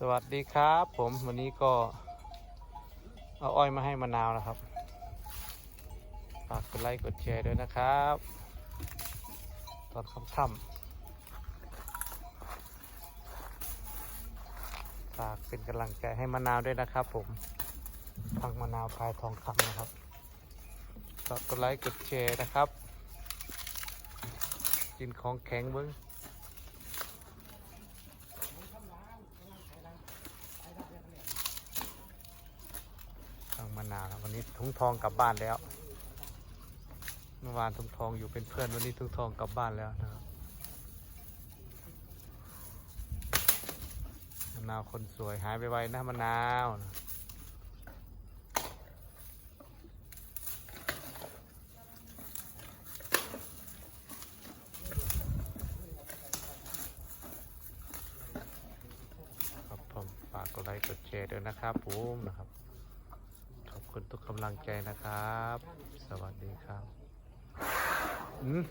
สวัสดีครับผมวันนี้ก็เอาอ้อยมาให้มะนาวนะครับฝากกดไลค์กดแชร์ด้วยนะครับ ตอนค่ำๆฝากเป็นกำลังใจให้มะนาวด้วยนะครับผมฟังมะนาวพายทองคำนะครับฝากกดไลค์กดแชร์นะครับ กินของแข็งเบิ้ง ทาง มานาววันนี้ทุ่งทองกลับบ้านแล้ว เมื่อวานทุ่งทองอยู่เป็นเพื่อนวันนี้ทุ่งทองกลับบ้านแล้วนะครับมะนาวคนสวยหายไปไวนะมะนาวนะครับผมฝากกดไลค์กดแชร์ด้วยนะครับผมนะครับ คุณทุกกำลังใจนะครับ สวัสดีครับ อืม